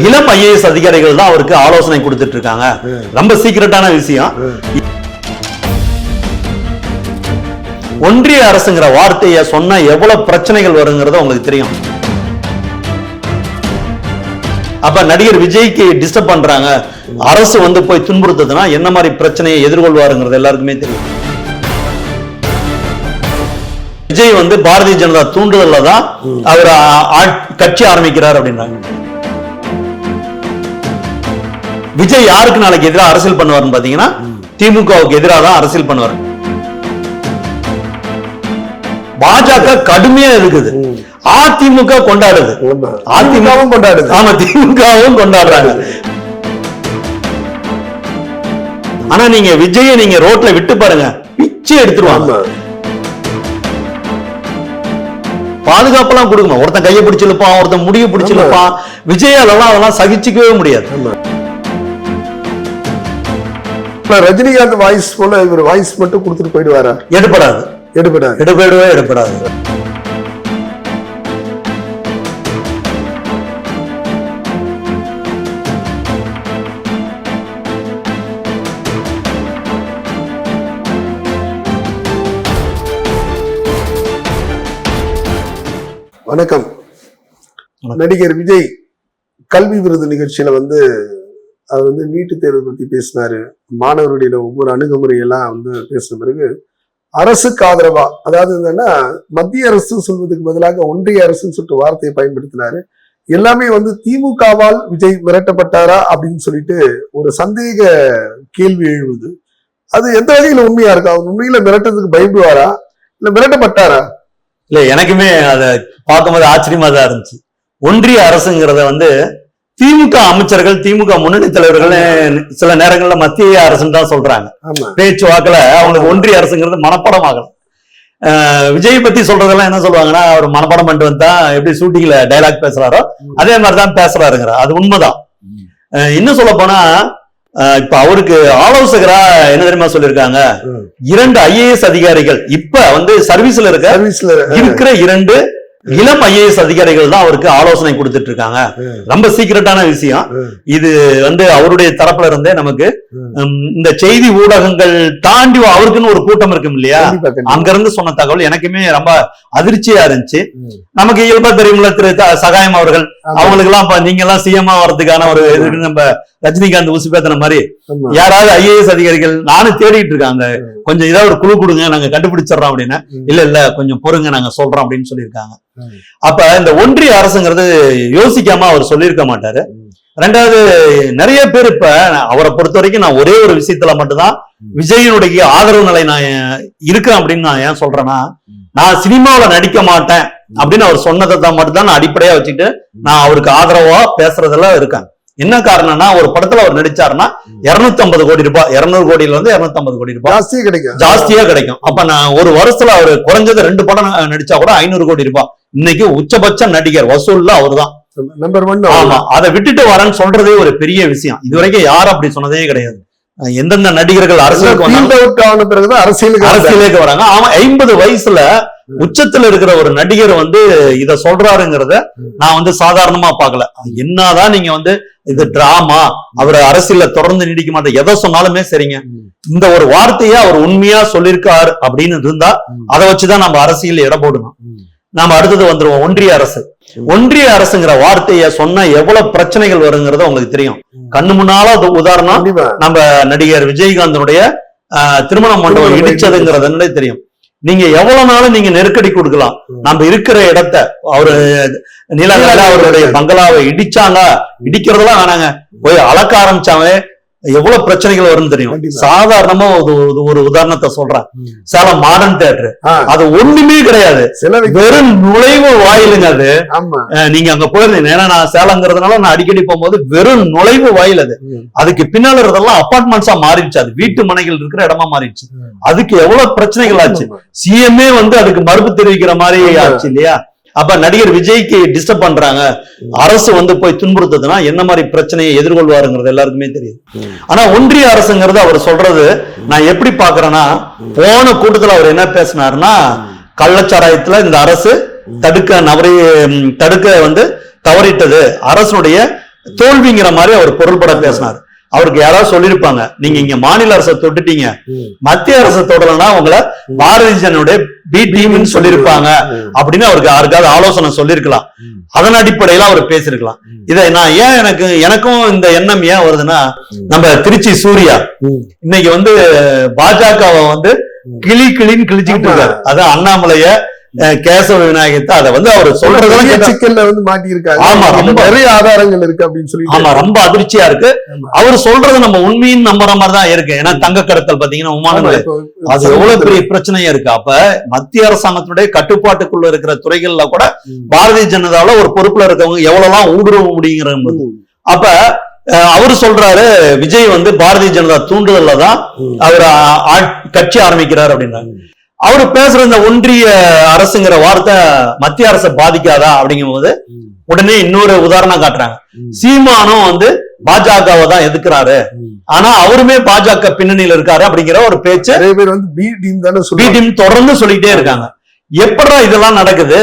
இளம் ஐஏஎஸ் அதிகாரிகள் தான் அவருக்கு ஆலோசனை கொடுத்துட்டு இருக்காங்க ரொம்ப சீக்கிரட்டான விஷயம். ஒன்றிய அரசுங்கிற வார்த்தையை சொன்னா எவ்வளவு பிரச்சனைகள் வருங்கிறது உங்களுக்கு தெரியும். அப்ப நடிகர் விஜய்க்கு டிஸ்டர்ப் பண்றாங்க. அரசு வந்து போய் துன்புறுத்துதுன்னா என்ன மாதிரி பிரச்சனையை எதிர்கொள்வாருங்கிறது எல்லாருக்குமே தெரியும். விஜய் வந்து பாரதிய ஜனதா தூண்டுதல்ல தான் அவர் கட்சி ஆரம்பிக்கிறார் அப்படின்றாங்க. விஜய் யாருக்கு நாளைக்கு எதிராக அரசியல் பண்ணுவார்னு பாத்தீங்கன்னா திமுகவுக்கு எதிராக தான் அரசியல் பண்ணுவார். பாஜக கடுமையா இருக்குது அதிமுக கொண்டாடுது. அதிமுகவும் கொண்டாடுது. ஆமா திமுகவும் கொண்டாடுறாங்க. ஆனா நீங்க விஜய நீங்க ரோட்ல விட்டு பாருங்க பிச்சை எடுத்துருவாங்க. பாதுகாப்பெல்லாம் கொடுக்கணும். ஒருத்தன் கையை பிடிச்சு இழுப்பான் ஒருத்தன் முடிய பிடிச்சு ஆமா. இழுப்பான். விஜயாலெல்லாம் அதெல்லாம் சகிச்சுக்கவே முடியாது. இப்ப ரஜினிகாந்த் வாய்ஸ் போல இவர் வாய்ஸ் மட்டும் கொடுத்துட்டு போயிடுவாரா? எடுபடாது. எடுபடாது. எடுபடவே எடுபடாது. வணக்கம். வணக்கம். நடிகர் விஜய் கல்வி விருது நிகழ்ச்சியில வந்து அவர் வந்து நீட்டு தேர்வு பற்றி பேசினாரு. மாணவருடைய ஒவ்வொரு அணுகுமுறையெல்லாம் வந்து பேசின பிறகு அரசுக்கு ஆதரவா அதாவது என்னன்னா மத்திய அரசு சொல்வதற்கு பதிலாக ஒன்றிய அரசுன்னு சொல்லிட்டு வார்த்தையை பயன்படுத்தினாரு. எல்லாமே வந்து திமுகவால் விஜய் மிரட்டப்பட்டாரா அப்படின்னு சொல்லிட்டு ஒரு சந்தேக கேள்வி எழுவுது. அது எந்த வகையில உண்மையா இருக்கு? அவர் உண்மையில மிரட்டதுக்கு பயப்படுவாரா? இல்ல மிரட்டப்பட்டாரா? இல்ல எனக்குமே அதை பார்க்கும்போது ஆச்சரியமா தான் இருந்துச்சு. ஒன்றிய அரசுங்கிறத வந்து திமுக அமைச்சர்கள் திமுக முன்னணி தலைவர்கள் சில நேரங்கள்ல மத்திய அரசுன்னு தான் சொல்றாங்க. ஆமா. பேச்சுவாக்குல அவங்களுக்கு ஒன்றிய அரசுங்கிறது மனப்பாடம் ஆகல விஜய் பத்தி சொல்றதெல்லாம் என்ன சொல்லுவாங்கன்னா அவர் மனப்பாடம் பண்ணிட்டு வந்தா எப்படி ஷூட்டிங்ல டைலாக் பேசுறாரோ அதே மாதிரிதான் பேசுறாருங்கிற அது உண்மைதான். இன்னும் சொல்ல போனா இப்ப அவருக்கு ஆலோசகரா என்ன தெரியுமா சொல்லியிருக்காங்க? ம். இரண்டு ஐஏஎஸ் அதிகாரிகள். இப்ப வந்து சர்வீஸ்ல இருக்க சர்வீஸ்ல இருக்கிற இரண்டு இளம் ஐஏஎஸ் அதிகாரிகள் தான் அவருக்கு ஆலோசனை கொடுத்துட்டு இருக்காங்க. ரொம்ப சீக்கிரட்டான விஷயம். இது வந்து அவருடைய தரப்புல இருந்தே நமக்கு இந்த செய்தி ஊடகங்கள் தாண்டி அவருக்குன்னு ஒரு கூட்டம் இருக்கும் இல்லையா. அங்க இருந்து சொன்ன தகவல் எனக்குமே ரொம்ப அதிர்ச்சியா இருந்துச்சு. நமக்கு இயல்பா தெரியும்ல திரு சகாயம் அவர்கள். அவங்களுக்கு எல்லாம் நீங்க எல்லாம் சிஎம் வர்றதுக்கான ஒரு நம்ம ரஜினிகாந்த் ஊசி பேத்தின மாதிரி. யாராவது ஐஏஎஸ் அதிகாரிகள் நானும் தேடிட்டு ம். கொஞ்சம் ஏதாவது ஒரு குழு கொடுங்க நாங்க கண்டுபிடிச்சிடறோம் அப்படின்னு. இல்ல இல்ல கொஞ்சம் பொறுங்க நாங்க சொல்றோம் அப்படின்னு சொல்லியிருக்காங்க. அப்ப இந்த ஒன்றிய அரசுங்கிறது யோசிக்காம அவர் சொல்லியிருக்க மாட்டாரு. ரெண்டாவது நிறைய பேர் இப்ப அவரை பொறுத்த வரைக்கும் நான் ஒரே ஒரு விஷயத்துல மட்டும்தான். விஜயனுடைய ஆதரவு நிலை நான் இருக்கேன் அப்படின்னு நான் ஏன் சொல்றேன்னா. நான் சினிமாவுல நடிக்க மாட்டேன் அப்படின்னு அவர் சொன்னதை தான் மட்டும்தான் நான் அடிப்படையா வச்சுட்டு நான் அவருக்கு ஆதரவா பேசுறதெல்லாம் இருக்கேன் என்ன காரணம்னா ஒரு படத்துல அவர் நடிச்சாருன்னா இருநூத்தி ஐம்பது கோடி ரூபாய் இருநூறு கோடியில இருந்து இருநூத்தி ஐம்பது கோடி ரூபாய் ஜாஸ்தியே கிடைக்கும். ஜாஸ்தியா கிடைக்கும். அப்ப நான் ஒரு வருஷத்துல அவர் குறைஞ்சது ரெண்டு படம் நடிச்சா கூட ஐநூறு கோடி ரூபாய் இன்னைக்கு உச்சபட்ச நடிகர் வசூல்ல அவர்தான். நம்பர் ஒன் ஆமா அதை விட்டுட்டு வரேன்னு சொல்றதே ஒரு பெரிய விஷயம். இது வரைக்கும் யாரும் அப்படி சொன்னதே கிடையாது. எந்தெந்த நடிகர்கள் அரசியலுக்கு. அரசியலுக்கு வராங்க. அவன் ஐம்பது வயசுல உச்சத்துல இருக்கிற ஒரு நடிகர் வந்து இத சொல்றாருங்கிறத நான் வந்து சாதாரணமா பார்க்கல என்னதான் நீங்க வந்து இது டிராமா அவர் அரசியல்ல தொடர்ந்து நீடிக்க மாட்டேன் எதை சொன்னாலுமே சரிங்க. இந்த ஒரு வார்த்தையை அவர் உண்மையா சொல்லியிருக்காரு அப்படின்னு இருந்தா. அதை வச்சுதான் நம்ம அரசியல் இட போடணும். நாம அடுத்தது வந்துருவோம் ஒன்றிய அரசு. ஒன்றிய அரசுங்கிற வார்த்தையை சொன்னா எவ்வளவு பிரச்சனைகள் வருங்கிறது உங்களுக்கு தெரியும். கண்ணு முன்னால உதாரணம் நம்ம நடிகர் விஜயகாந்தனுடைய திருமண மண்டபம் இடிச்சதுங்கிறது தெரியும் நீங்க எவ்வளவு நாளும் நீங்க நெருக்கடி கொடுக்கலாம். நம்ம இருக்கிற இடத்த அவரு நீலகண்ட அவருடைய பங்களாவை இடிச்சாங்க. இடிக்கிறதெல்லாம் வேணாங்க போய் அளக்க ஆரம்பிச்சாவே எவ்வளவு பிரச்சனைகள் வரும்னு தெரியும். சாதாரணமா ஒரு உதாரணத்தை சொல்றேன். சேலம் மாடர்ன் தியேட்டர் ஆ, அது ஒண்ணுமே கிடையாது வெறும் நுழைவு வாயிலுங்க அது நீங்க அங்க போயிருந்தீங்க ஏன்னா நான் சேலங்கிறதுனால நான் அடிக்கடி போகும்போது வெறும் நுழைவு வாயில் அது. அதுக்கு பின்னால இருக்கிறதெல்லாம் அபார்ட்மெண்ட்ஸா மாறிடுச்சு அது வீட்டு மனைகள் இருக்கிற இடமா மாறிடுச்சு. அதுக்கு எவ்வளவு பிரச்சனைகள் ஆச்சு. சிஎம்ஏ வந்து அதுக்கு மறுப்பு தெரிவிக்கிற மாதிரி. ஆச்சு இல்லையா அப்ப நடிகர் விஜய்க்கு டிஸ்டர்ப் பண்றாங்க. அரசு வந்து போய் துன்புறுத்துதுன்னா என்ன மாதிரி பிரச்சனையை எதிர்கொள்வாருங்கிறது எல்லாருக்குமே தெரியும். ஆனா ஒன்றிய அரசுங்கிறது அவர் சொல்றது நான் எப்படி பாக்குறேன்னா போன கூட்டத்துல அவர் என்ன பேசினாருன்னா கள்ளச்சாராயத்துல இந்த அரசு தடுக்க நவரி தடுக்க வந்து தவறிட்டது. அரசுடைய தோல்விங்கிற மாதிரி அவர் பொருள்பட பேசினார். அவருக்கு யாராவது சொல்லியிருப்பாங்க நீங்க இங்க மாநில அரசை தொட்டுட்டீங்க. மத்திய அரசை தொடரலன்னா உங்களை பாரதிய ஜனனுடைய பி டீம்னு சொல்லியிருப்பாங்க. அப்படின்னு அவருக்கு யாருக்காவது ஆலோசனை சொல்லியிருக்கலாம். அதன் அடிப்படையில அவர் பேசியிருக்கலாம். இதை நான் ஏன் எனக்கு எனக்கும் இந்த எண்ணம் ஏன் வருதுன்னா. நம்ம திருச்சி சூர்யா. இன்னைக்கு வந்து பாஜகவை வந்து. கிளி கிளின்னு கிழிச்சுக்கிட்டு. இருக்காரு அதான் அண்ணாமலைய கேசவ விநாயகத்தை அதை வந்து அவர் சொல்றதெல்லாம் சிக்கல்ல வந்து மாட்டியிருக்காங்க ஆமா, ரொம்ப. நிறைய ஆதாரங்கள் இருக்கு அப்படின்னு சொல்லிட்டு ஆமா ரொம்ப அதிர்ச்சியா இருக்கு. அவர் சொல்றது நம்ம உண்மைன்னு நம்புற மாதிரி தான் இருக்கு ஏன்னா தங்க கடத்தல் பாத்தீங்கன்னா விமான ஆமா, நிலையம். இப்போ அது எவ்வளவு பெரிய பிரச்சனையா இருக்கு அப்ப மத்திய அரசாங்கத்தினுடைய கட்டுப்பாட்டுக்குள்ள இருக்கிற துறைகள்ல கூட. பாரதிய ஜனதாவுல ஒரு பொறுப்புல இருக்கவங்க எவ்வளவுலாம் ஊடுருவ முடியுங்கிற. அப்ப அவரு சொல்றாரு விஜய் வந்து பாரதிய ஜனதா தூண்டுதல்ல தான். அவர் கட்சி ஆரம்பிக்கிறார் அப்படின்றாங்க அவர் பேசுற இந்த ஒன்றிய அரசுங்கிற வார்த்தை மத்திய அரசை பாதிக்காதா அப்படிங்கும் போது. உடனே இன்னொரு உதாரணம் காட்டுறாங்க. சீமானும் வந்து பாஜகவை தான் எதிர்க்கிறாரு ம். ஆனா அவருமே பாஜக பின்னணியில இருக்காரு அப்படிங்கிற ஒரு பேச்சு நிறைய பேர் வந்து பி டீம் தானே சொல்லுவாங்க பிடிஎம் தொடர்ந்து சொல்லிட்டே இருக்காங்க எப்படா இதெல்லாம் நடக்குது?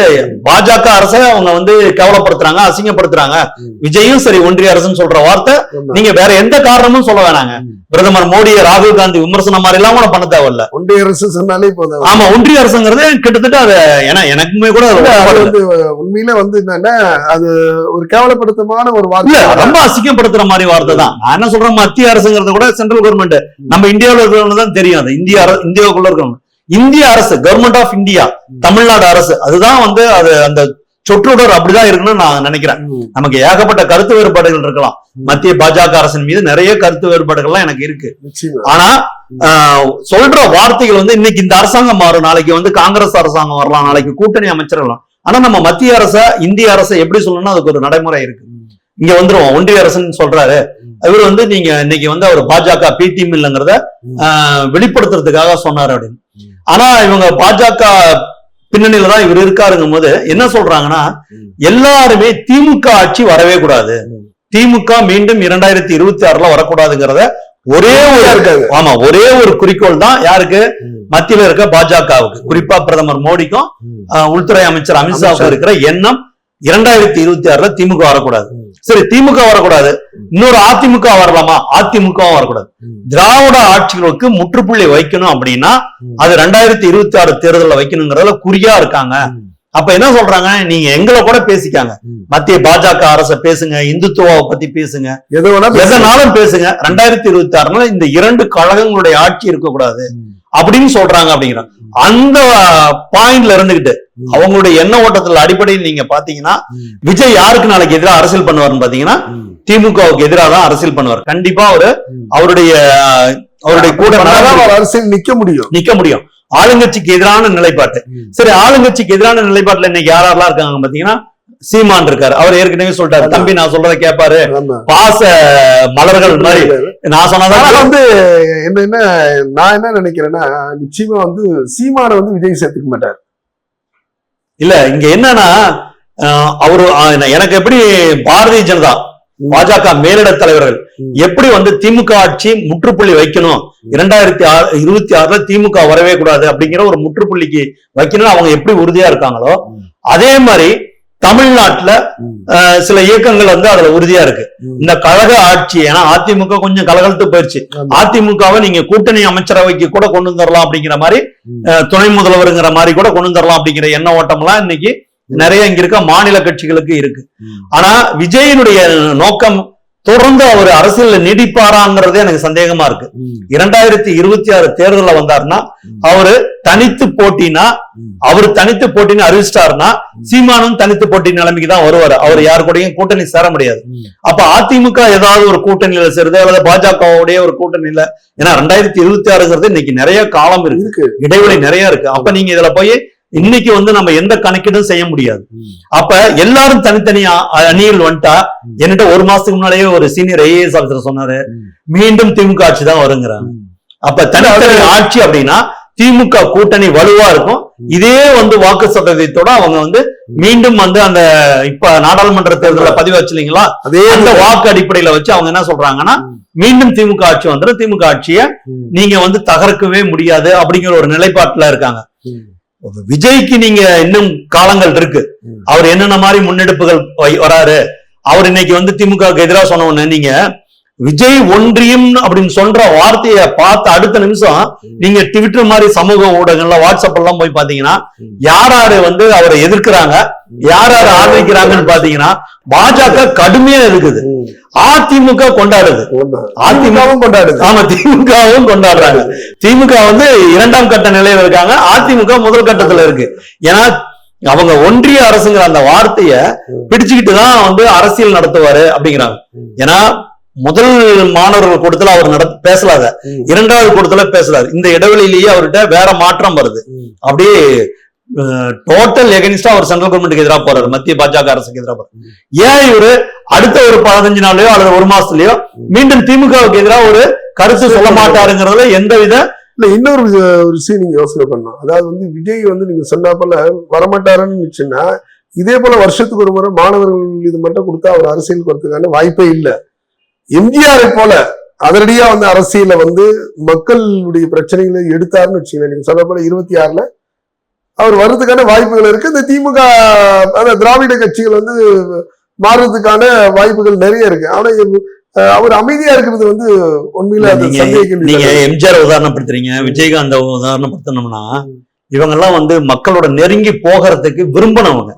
பாஜக அரசை அவங்க வந்து கேவலப்படுத்துறாங்க அசிங்கப்படுத்துறாங்க. விஜயும் சரி ஒன்றிய அரசுன்னு சொல்ற வார்த்தை. நீங்க வேற எந்த காரணமும் சொல்ல வேணாங்க. பிரதமர் மோடியை ராகுல் காந்தி விமர்சனம் மாதிரி எல்லாம் கூட பண்ண தேவையில்ல. ஒன்றிய அரசு சொன்னாலே போதும். ஆமா ஒன்றிய அரசுங்கிறது கிட்டத்தட்ட அது ஏன்னா எனக்குமே கூட. வந்து உண்மையில வந்து என்னன்னா அது ஒரு கேவலப்படுத்தமான ஒரு வார்த்தை. ரொம்ப அசிங்கப்படுத்துற மாதிரி வார்த்தை தான். நான் என்ன சொல்றேன் மத்திய அரசுங்கிறது கூட சென்ட்ரல் கவர்மெண்ட். நம்ம இந்தியாவுல இருக்கிறவங்க தான் தெரியும் அது. இந்திய அரசு இந்தியாவுக்குள்ள இருக்கிறவங்க. இந்திய அரசு கவர்மெண்ட் ஆஃப் இந்தியா தமிழ்நாடு அரசு அதுதான் வந்து அது அந்த சொற்றொடர் அப்படிதான் இருக்குன்னு நான் நினைக்கிறேன். நமக்கு ஏகப்பட்ட கருத்து வேறுபாடுகள் இருக்கலாம். மத்திய பாஜக அரசின் மீது நிறைய கருத்து வேறுபாடுகள்லாம் எனக்கு இருக்கு. ஆனா சொல்ற வார்த்தைகள் வந்து இன்னைக்கு இந்த அரசாங்கம் மாறும். நாளைக்கு வந்து காங்கிரஸ் அரசாங்கம் வரலாம். நாளைக்கு கூட்டணி அமைச்சர் வரலாம். ஆனா நம்ம மத்திய அரச இந்திய அரசை எப்படி சொல்லணும்னா அதுக்கு ஒரு நடைமுறை இருக்கு. இங்க வந்துருவோம். ஒன்றிய அரசுன்னு சொல்றாரு. இவர் வந்து நீங்க இன்னைக்கு வந்து அவர் பாஜக பி டீம் இல்லைங்கிறத ஆஹ், வெளிப்படுத்துறதுக்காக சொன்னாரு அப்படின்னு. ஆனா இவங்க பாஜக பின்னணியில தான் இவர் இருக்காருங்கும் போது என்ன சொல்றாங்கன்னா. எல்லாருமே திமுக ஆட்சி வரவே கூடாது. திமுக மீண்டும் இரண்டாயிரத்தி இருபத்தி ஆறுல வரக்கூடாதுங்கிறத ஒரே ஒரு ஆமா ஒரே ஒரு குறிக்கோள் தான் யாருக்கு. மத்தியில இருக்க பாஜகவுக்கு குறிப்பா பிரதமர் மோடிக்கும் உள்துறை அமைச்சர் அமித்ஷாவுக்கும் அமித்ஷா. இருக்கிற எண்ணம் இரண்டாயிரத்தி இருபத்தி ஆறுல திமுக வரக்கூடாது. சரி திமுக வரக்கூடாது இன்னொரு அதிமுக வரலாமா அதிமுகவும் வரக்கூடாது. திராவிட ஆட்சிகளுக்கு முற்றுப்புள்ளி வைக்கணும் அப்படின்னா. அது ரெண்டாயிரத்தி இருபத்தி ஆறு தேர்தல்ல வைக்கணுங்கிறதுல குறியா இருக்காங்க. அப்ப என்ன சொல்றாங்க நீங்க எங்களை கூட பேசிக்காங்க. மத்திய பாஜக அரசை பேசுங்க இந்துத்துவாவை பத்தி பேசுங்க. எதனாலும் பேசுங்க ரெண்டாயிரத்தி இருபத்தி ஆறுல இந்த இரண்டு கழகங்களுடைய ஆட்சி இருக்கக்கூடாது. அப்படின்னு சொல்றாங்க அப்படிங்கிறாங்க அந்த பாயிண்ட்ல இருந்துகிட்டு. அவங்களுடைய எண்ண ஓட்டத்துல அடிப்படையில் நீங்க பாத்தீங்கன்னா. விஜய் யாருக்கு நாளைக்கு எதிராக அரசியல் பண்ணுவாருன்னு பாத்தீங்கன்னா. திமுகவுக்கு எதிராக தான் அரசியல் பண்ணுவார் கண்டிப்பா அவரு. அவருடைய அவருடைய கூட அரசியல் நிக்க முடியும் நிக்க முடியும் ஆளுங்கட்சிக்கு எதிரான நிலைப்பாட்டு. சரி ஆளுங்கட்சிக்கு எதிரான நிலைப்பாட்டுல இன்னைக்கு யார் யாரெல்லாம் இருக்காங்க பாத்தீங்கன்னா சீமான் இருக்காரு. அவர் ஏற்கனவே சொல்லிட்டாரு. தம்பி நான் சொல்றத கேட்பாரு பாச மலர்கள் மாதிரி. நான் ஆனா சொன்னாதான் வந்து என்ன என்ன நான் என்ன நினைக்கிறேன்னா நிச்சயமா வந்து சீமான வந்து விஜய் சேர்த்துக்க மாட்டார். இல்ல இங்க என்னன்னா அவரு எனக்கு எப்படி பாரதிய ஜனதா. பாஜக மேலிட தலைவர்கள். எப்படி வந்து திமுக ஆட்சி முற்றுப்புள்ளி வைக்கணும்? இரண்டாயிரத்தி ஆறு இருபத்தி ஆறுல திமுக வரவே கூடாது அப்படிங்கிற ஒரு முற்றுப்புள்ளிக்கு வைக்கணும் அவங்க எப்படி உறுதியா இருக்காங்களோ. அதே மாதிரி தமிழ்நாட்டுல சில இயக்கங்கள் வந்து அதுல உறுதியா இருக்கு. இந்த கழக ஆட்சி ஏன்னா அதிமுக கொஞ்சம் கலகலத்து போயிருச்சு. அதிமுகவை நீங்க கூட்டணி அமைச்சரவைக்கு கூட கொண்டு வந்துடலாம் அப்படிங்கிற மாதிரி துணை முதல்வருங்கிற மாதிரி கூட கொண்டு வந்துடலாம் அப்படிங்கிற எண்ண ஓட்டம்லாம் இன்னைக்கு நிறைய இங்க இருக்க மாநில கட்சிகளுக்கு இருக்கு. ஆனா விஜயனுடைய நோக்கம் தொடர்ந்து அவர் அரசியல்ல நீடிப்பாராங்கிறதே எனக்கு சந்தேகமா இருக்கு. இரண்டாயிரத்தி இருபத்தி ஆறு தேர்தல்ல வந்தாருன்னா. அவரு தனித்து போட்டினா. அவர் தனித்து போட்டின்னு அறிவிச்சிட்டாருன்னா சீமானும் தனித்து போட்டி நிலைமைக்கு தான் வருவாரு அவர் யாரு கூடயும் கூட்டணி சேர முடியாது. அப்ப அதிமுக ஏதாவது ஒரு கூட்டணியில சேருது அல்லது பாஜகவுடைய ஒரு கூட்டணியில ஏன்னா ரெண்டாயிரத்தி இருபத்தி ஆறுங்கிறது இன்னைக்கு நிறைய காலம் இருக்கு இருக்கு இடைவெளி நிறைய இருக்கு அப்ப நீங்க இதுல போய் இன்னைக்கு வந்து நம்ம எந்த கணக்கீடும் செய்ய முடியாது. அப்ப எல்லாரும் தனித்தனியா அணியில் வந்துட்டா என்கிட்ட ஒரு மாசத்துக்கு முன்னாலேயே ஒரு சீனியர் ஐஏஎஸ் ஆஃபீஸர் சொன்னாரு. மீண்டும் திமுக ஆட்சி தான் வருங்கிறாங்க. அப்ப தனித்தனி ஆட்சி அப்படின்னா திமுக கூட்டணி வலுவா இருக்கும் இதே வந்து வாக்கு சதவீதத்தோட அவங்க வந்து மீண்டும் வந்து அந்த இப்ப நாடாளுமன்ற தேர்தலில் பதிவு வச்சிருக்கீங்களா அதே அந்த வாக்கு அடிப்படையில வச்சு அவங்க என்ன சொல்றாங்கன்னா. மீண்டும் திமுக ஆட்சி வந்துடும் திமுக ஆட்சியை. நீங்க வந்து தகர்க்கவே முடியாது அப்படிங்கிற ஒரு நிலைப்பாட்டுல இருக்காங்க. விஜய்க்கு நீங்க இன்னும் காலங்கள் இருக்கு. அவர் என்னென்ன மாதிரி முன்னெடுப்புகள் வராரு அவர் இன்னைக்கு வந்து திமுகவுக்கு எதிராக சொன்ன உடனே நீங்க விஜய் ஒன்றியம் அப்படின்னு சொல்ற வார்த்தையை பார்த்த அடுத்த நிமிஷம் நீங்க ட்விட்டர் மாதிரி சமூக ஊடகங்கள்ல வாட்ஸ்அப் எல்லாம் போய் பாத்தீங்கன்னா யார் யாரு வந்து அவரை எதிர்க்கிறாங்க யார் யாரு ஆதரிக்கிறாங்கன்னு பாத்தீங்கன்னா பாஜக கடுமையா இருக்குது. அதிமுக கொண்டாடுது. அதிமுகவும் கொண்டாடுது. ஆமா திமுகவும் கொண்டாடுறாங்க. திமுக வந்து இரண்டாம் கட்ட நிலையில இருக்காங்க. அதிமுக முதல் கட்டத்துல இருக்கு. ஏன்னா அவங்க ஒன்றிய அரசுங்கிற அந்த வார்த்தைய பிடிச்சுக்கிட்டு தான் வந்து அரசியல் நடத்துவாரு அப்படிங்கிறாங்க. ஏன்னா முதல் மாணவர்கள் கூட்டத்துல அவர் நட பேசலாத. இரண்டாவது கூட்டத்துல பேசலாரு. இந்த இடைவெளியிலேயே அவர்கிட்ட வேற மாற்றம் வருது. அப்படியே டோட்டல் எகனிஸ்டா அவர் சென்ட்ரல் கவர்மெண்ட்டுக்கு எதிராக போறாரு. மத்திய பாஜக அரசுக்கு எதிராக போறாரு. ஏன் இவரு அடுத்த ஒரு பதினஞ்சு நாள்லயோ அல்லது ஒரு மாசத்துலயோ மீண்டும் திமுகவுக்கு எதிராக ஒரு கருத்து சொல்ல மாட்டாருங்கிறதுல எந்தவித இல்ல இன்னொரு ஒரு விஷயம் நீங்க யோசனை பண்ணணும். அதாவது வந்து விஜய் வந்து நீங்க சொன்னா போல வரமாட்டாருன்னு இருந்துச்சுன்னா இதே போல வருஷத்துக்கு ஒரு முறை மாணவர்கள் இது மட்டும் கொடுத்தா அவர் அரசியலுக்கு வரதுக்கான வாய்ப்பே இல்லை. எம்ஜிஆரை போல அதனடியா வந்து அரசியல வந்து மக்களுடைய பிரச்சனைகளை எடுத்தாருன்னு வச்சுக்கோங்க நீங்க சொன்ன போல இருபத்தி ஆறுல அவர் வர்றதுக்கான வாய்ப்புகள் இருக்கு. இந்த திமுக அந்த திராவிட கட்சிகள் வந்து மாறுறதுக்கான வாய்ப்புகள் நிறைய இருக்கு. ஆனா அவர் அமைதியா இருக்கிறது வந்து உண்மையில நீங்க எம்ஜிஆர் உதாரணப்படுத்துறீங்க விஜயகாந்த் உதாரணப்படுத்தணும்னா இவங்க எல்லாம் வந்து மக்களோட நெருங்கி போகிறதுக்கு விரும்பினவங்க.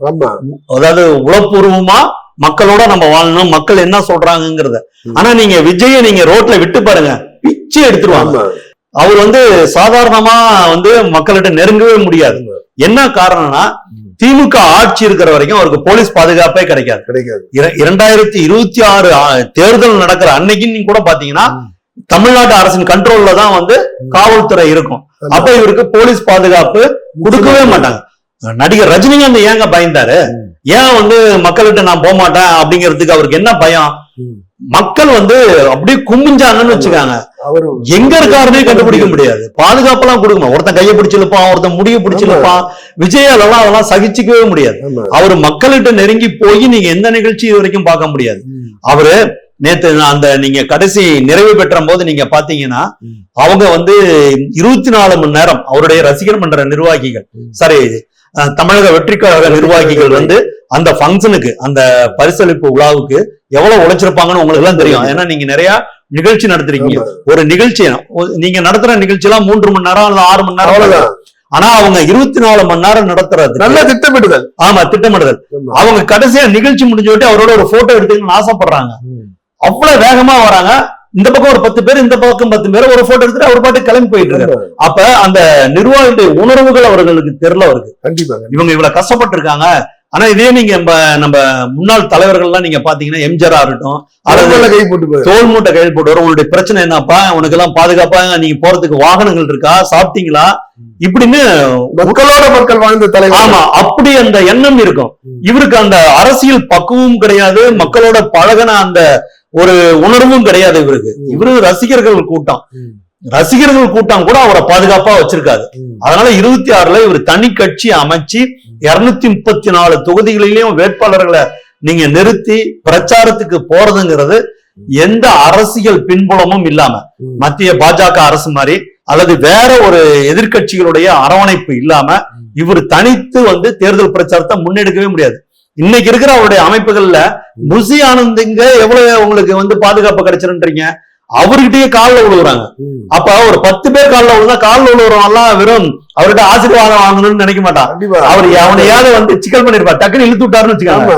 அதாவது உளப்பூர்வமா மக்களோட நம்ம வாழணும். மக்கள் என்ன சொல்றாங்கங்கிறத. ம். ஆனா நீங்க விஜய நீங்க ரோட்ல விட்டு பாருங்க. பிச்சை எடுத்துருவாங்க. அவர் வந்து சாதாரணமா வந்து மக்கள்கிட்ட நெருங்கவே முடியாது. என்ன காரணம்னா திமுக ஆட்சி இருக்கிற வரைக்கும் அவருக்கு போலீஸ் பாதுகாப்பே கிடைக்காது. கிடைக்காது. இர- இரண்டாயிரத்தி இருபத்தி ஆறு தேர்தல் நடக்கிற அன்னைக்கு நீங்க கூட பாத்தீங்கன்னா தமிழ்நாட்டு அரசின் கண்ட்ரோல்ல தான் வந்து காவல்துறை இருக்கும். அப்ப இவருக்கு போலீஸ் பாதுகாப்பு கொடுக்கவே மாட்டாங்க. நடிகர் ரஜினிகாந்த் ஏங்க பயந்தாரு. ஏன் வந்து மக்கள்கிட்ட நான் போக மாட்டேன் அப்படிங்கிறதுக்கு அவருக்கு என்ன பயம். மக்கள் வந்து அப்படியே குமிஞ்சாங்கன்னு வச்சுக்காங்க அவரு எங்க இருக்காருன்னே கண்டுபிடிக்க முடியாது பாதுகாப்பெல்லாம் கொடுக்கணும் ஒருத்தன் கையை பிடிச்சு இழுப்பான் ஒருத்தன் முடிய பிடிச்சு ஆமா. இழுப்பான் விஜயாலெல்லாம் அதெல்லாம் சகிச்சுக்கவே முடியாது அவர் மக்கள்கிட்ட நெருங்கி போய் நீங்க எந்த நிகழ்ச்சி இது வரைக்கும் பார்க்க முடியாது. அவரு நேத்து அந்த நீங்க கடைசி நிறைவு பெற்ற போது நீங்க பாத்தீங்கன்னா. அவங்க வந்து இருபத்தி நாலு மணி நேரம் அவருடைய ரசிகர் மன்ற நிர்வாகிகள். சாரி தமிழக வெற்றி கழக நிர்வாகிகள் வந்து அந்த ஃபங்க்ஷனுக்கு அந்த பரிசளிப்பு விழாவுக்கு எவ்வளவு உழைச்சிருப்பாங்கன்னு உங்களுக்கு எல்லாம் தெரியும். ஏன்னா நீங்க நிறைய நிகழ்ச்சி நடத்துறீங்க. ஒரு நிகழ்ச்சி நீங்க நடத்துற நிகழ்ச்சி எல்லாம் மூன்று மணி நேரம் இல்ல ஆறு மணி நேரம் ஆனா அவங்க இருபத்தி நாலு மணி நேரம் நடத்துறது நல்ல திட்டமிடுதல். ஆமா திட்டமிடுதல். அவங்க கடைசியா நிகழ்ச்சி முடிஞ்ச விட்டு அவரோட ஒரு போட்டோ எடுத்துக்கணும்னு ஆசைப்படுறாங்க அவ்வளவு வேகமா வராங்க. இந்த பக்கம் ஒரு பத்து பேர் இந்த பக்கம் பத்து பேர் ஒரு போட்டோ எடுத்துட்டு அவர் பாட்டு கிளம்பி போயிட்டு இருக்காரு. அப்ப அந்த நிர்வாகிகளுடைய உணர்வுகள் அவர்களுக்கு தெரியல அவருக்கு கண்டிப்பா இவங்க இவ்வளவு கஷ்டப்பட்டிருக்காங்க. ஆனா இதே நீங்க நம்ம முன்னாள் தலைவர்கள்லாம் நீங்க பாத்தீங்கன்னா எம்ஜிஆர் இருக்கட்டும் மேல கை போட்டு தோல் மூட்டை கையில் போட்டு வரும். உங்களுடைய பிரச்சனை என்னப்பா? உனக்கு எல்லாம் பாதுகாப்பா நீங்க போறதுக்கு வாகனங்கள் இருக்கா? சாப்பிட்டீங்களா? இப்படின்னு மக்களோட மக்கள் வாழ்ந்த தலைவர். ஆமா அப்படி அந்த எண்ணம் இருக்கும். இவருக்கு அந்த அரசியல் பக்குவமும் கிடையாது. மக்களோட பழகின அந்த ஒரு உணர்வும் கிடையாது இவருக்கு. இவரு ரசிகர்கள் கூட்டம். ரசிகர்கள் கூட்டம் கூட அவரை பாதுகாப்பா வச்சிருக்காது ம். அதனால இருபத்தி ஆறுல இவர் தனி கட்சி அமைச்சு இருநூத்தி முப்பத்தி நாலு தொகுதிகளிலையும் வேட்பாளர்களை நீங்க நிறுத்தி பிரச்சாரத்துக்கு போறதுங்கிறது எந்த அரசியல் பின்புலமும் இல்லாம. மத்திய பாஜக அரசு மாதிரி அல்லது வேற ஒரு எதிர்க்கட்சிகளுடைய அரவணைப்பு இல்லாம இவர் தனித்து வந்து தேர்தல் பிரச்சாரத்தை முன்னெடுக்கவே முடியாது இன்னைக்கு இருக்கிற அவருடைய அமைப்புகள்ல புசி ஆனந்துங்க எவ்வளவு உங்களுக்கு வந்து பாதுகாப்பு கிடைச்சிருன்றீங்க? அவர்கிட்டயே காலில் விழுகுறாங்க. அப்ப ஒரு பத்து பேர் காலில் விழுந்தா காலில் விழுவுறவங்க எல்லாம் வெறும் அவர்கிட்ட ஆசீர்வாதம் வாங்கணும்னு நினைக்க மாட்டான். அவர் அவனையாவது வந்து சிக்கல் பண்ணிருப்பார். டக்குன்னு இழுத்து விட்டாருன்னு வச்சுக்காங்க.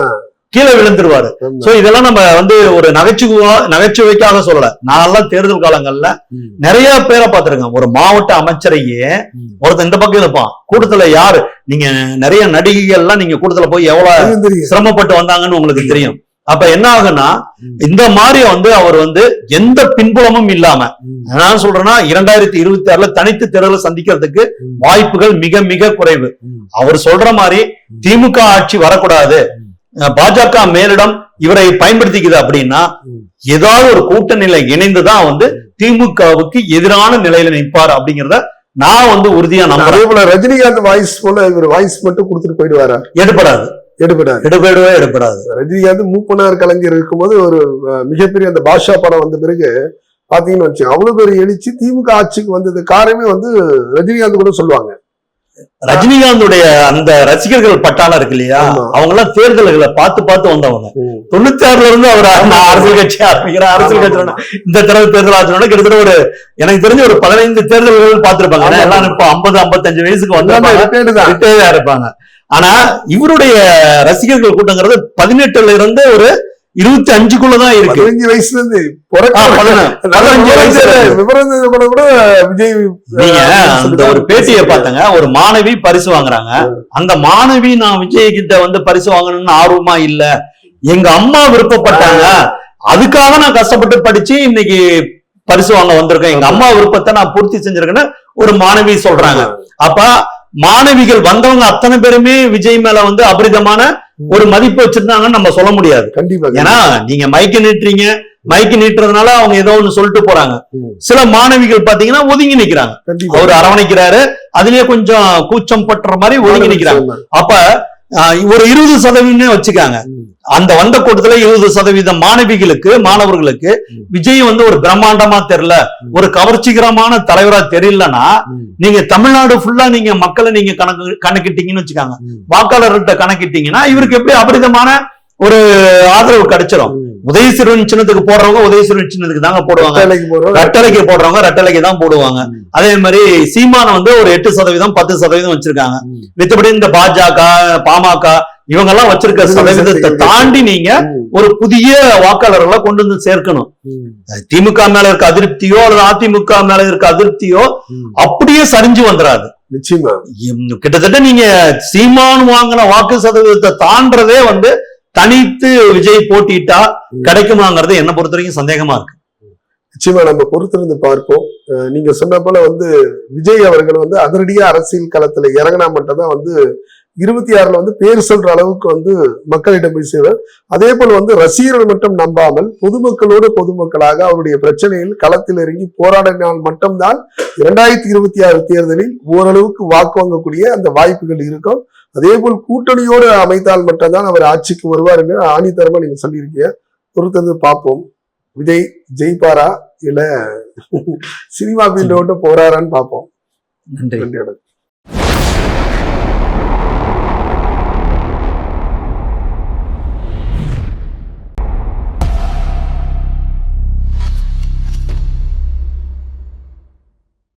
கீழே விழுந்துருவாரு. சோ இதெல்லாம் நம்ம வந்து ஒரு நகைச்சுவா நகைச்சுவைக்காக சொல்லல நான்லாம் தேர்தல் காலங்கள்ல. நிறைய பேரை பார்த்திருக்கேன் ஒரு மாவட்ட அமைச்சரையே ம். ஒருத்தன் இந்த பக்கம் இருப்பான் கூட்டத்துல யாரு நீங்க நிறைய நடிகைகள்லாம் நீங்க கூட்டத்துல போய் எவ்வளவு. சிரமப்பட்டு வந்தாங்கன்னு உங்களுக்கு தெரியும் அப்ப என்ன ஆகுன்னா. இந்த மாதிரி வந்து அவர் வந்து எந்த பின்புலமும் இல்லாம. நான் சொல்றேன்னா இரண்டாயிரத்தி இருபத்தி ஆறுல தனித்து தேர்தலை சந்திக்கிறதுக்கு. வாய்ப்புகள் மிக மிக குறைவு. அவர் சொல்ற மாதிரி திமுக ஆட்சி வரக்கூடாது பாஜக மேலிடம் இவரை பயன்படுத்திக்குது அப்படின்னா. ஏதாவது ஒரு கூட்டணியில இணைந்துதான் வந்து திமுகவுக்கு எதிரான நிலையில நிற்பார் அப்படிங்கறத நான் வந்து உறுதியா நம்புறேன். போல ரஜினிகாந்த் வாய்ஸ் போல இவர் வாய்ஸ் மட்டும் கொடுத்துட்டு போயிடுவாரா? எடுபடாது. எடுபடாது. எடுபடவே எடுபடாது. ரஜினிகாந்த் மூப்பனார் கலைஞர் இருக்கும்போது ஒரு மிகப்பெரிய அந்த பாஷா படம் வந்த பிறகு பாத்தீங்கன்னு வச்சு அவ்வளவு பெரிய எழுச்சி திமுக ஆட்சிக்கு வந்தது. காரணமே வந்து ரஜினிகாந்த் கூட சொல்லுவாங்க. ரஜினிகாந்துடைய அந்த ரசிகர்கள் பட்டாளம் இருக்கு இல்லையா. அவங்க எல்லாம் தேர்தல்களை பார்த்து பார்த்து வந்தவங்க. தொண்ணூத்தி ஆறுல இருந்து அவர் அரசியல் கட்சி ஆரம்பிக்கிறேன் அரசியல் கட்சி. இந்த தடவை தேர்தல் ஆச்சோட கிட்டத்தட்ட ஒரு எனக்கு தெரிஞ்ச ஒரு பதினைந்து தேர்தல்கள் பார்த்திருப்பாங்க. எல்லாம் இப்ப ஐம்பது ஐம்பத்தஞ்சு வயசுக்கு வந்தாங்க இருப்பாங்க ஆனா இவருடைய ரசிகர்கள் கூட்டங்கிறது பதினெட்டுல இருந்து ஒரு இருபத்தி அஞ்சுக்குள்ளதான் இருக்கு. பதினஞ்சு வயசுல இருந்து கூட விஜய் நீங்க அந்த ஒரு பேட்டியை பார்த்தங்க. ஒரு மாணவி பரிசு வாங்குறாங்க. அந்த மாணவி நான் விஜய் கிட்ட வந்து பரிசு வாங்கணும்னு ஆர்வமா இல்ல. எங்க அம்மா விருப்பப்பட்டாங்க. அதுக்காக நான் கஷ்டப்பட்டு படிச்சு இன்னைக்கு பரிசு வாங்க வந்திருக்கேன். எங்க அம்மா விருப்பத்தை நான் பூர்த்தி செஞ்சிருக்கேன்னு ஒரு மாணவி சொல்றாங்க. அப்ப மாணவிகள் வந்தவங்க அத்தனை பேருமே விஜய் மேல வந்து அபரிதமான ஒரு மதிப்பு வச்சிருந்தாங்கன்னு நம்ம சொல்ல முடியாது. கண்டிப்பா ஏன்னா நீங்க மைக்கு நீட்டுறீங்க மைக்கு நீட்டுறதுனால அவங்க ஏதோ ஒண்ணு சொல்லிட்டு போறாங்க. சில மாணவிகள் பாத்தீங்கன்னா ஒதுங்கி நிக்கிறாங்க. அவர் அரவணைக்கிறாரு அதுலயே கொஞ்சம் கூச்சம் பட்டுற மாதிரி ஒதுங்கி நிக்கிறாங்க. அப்ப ஒரு இருபது சதவீதம் வச்சுக்காங்க. அந்த வந்த கூட்டத்துல இருபது சதவீதம் மாணவிகளுக்கு மாணவர்களுக்கு விஜய் வந்து ஒரு பிரம்மாண்டமா தெரியல ஒரு கவர்ச்சிகரமான தலைவரா தெரியலன்னா நீங்க தமிழ்நாடு ஃபுல்லா நீங்க மக்களை நீங்க கணக்கு கணக்கிட்டீங்கன்னு வச்சுக்காங்க. வாக்காளர்கிட்ட கணக்கிட்டீங்கன்னா இவருக்கு எப்படி அபரிதமான ஒரு ஆதரவு கிடைச்சிடும் ம். உதய சிறுவன் சின்னத்துக்கு போடுறவங்க உதய சிறுவன் சின்னத்துக்கு தாங்க போடுவாங்க ரெட்டலைக்கு போடுறவங்க ரெட்டலைக்கு தான் போடுவாங்க அதே மாதிரி சீமான வந்து ஒரு எட்டு சதவீதம் பத்து சதவீதம் வச்சிருக்காங்க. மித்தபடி இந்த பாஜக பாமக இவங்க எல்லாம் வச்சிருக்க சதவீதத்தை தாண்டி நீங்க. ஒரு புதிய வாக்காளர்களை கொண்டு வந்து சேர்க்கணும். திமுக மேல இருக்க அதிருப்தியோ அல்லது அதிமுக மேல இருக்க அதிருப்தியோ. அப்படியே சரிஞ்சு வந்துடாது கிட்டத்தட்ட நீங்க சீமான் வாங்கின வாக்கு சதவீதத்தை தாண்டறதே வந்து தனித்து விஜய் போட்டிட்டா கிடைக்குமாங்கிறது என்ன பொறுத்த வரைக்கும் சந்தேகமா இருக்கு. நிச்சயமா நம்ம பொறுத்திருந்து பார்ப்போம். நீங்க சொன்ன போல வந்து விஜய் அவர்கள் வந்து அதிரடியா அரசியல் களத்துல இறங்கினா மட்டும் தான் வந்து இருபத்தி ஆறுல வந்து பேர் சொல்ற அளவுக்கு வந்து மக்களிடம் போய் சேருவார். அதே போல வந்து ரசிகர்கள் மட்டும் நம்பாமல் பொதுமக்களோடு பொதுமக்களாக அவருடைய பிரச்சனையில் களத்தில் இறங்கி போராடினால் மட்டும்தான் இரண்டாயிரத்தி இருபத்தி ஆறு தேர்தலில் ஓரளவுக்கு வாக்கு வாங்கக்கூடிய அந்த வாய்ப்புகள் இருக்கும். அதே போல் கூட்டணியோடு அமைத்தால் மட்டும்தான் அவர் ஆட்சிக்கு வருவார் என்று ஆணித்தரமா நீங்க சொல்லியிருக்கீங்க. பொறுத்தது பார்ப்போம். விஜய் ஜெயிப்பாரா? இல்ல சினிமா ஃபீல்டோட்டு போறாரான்னு பார்ப்போம். நன்றி.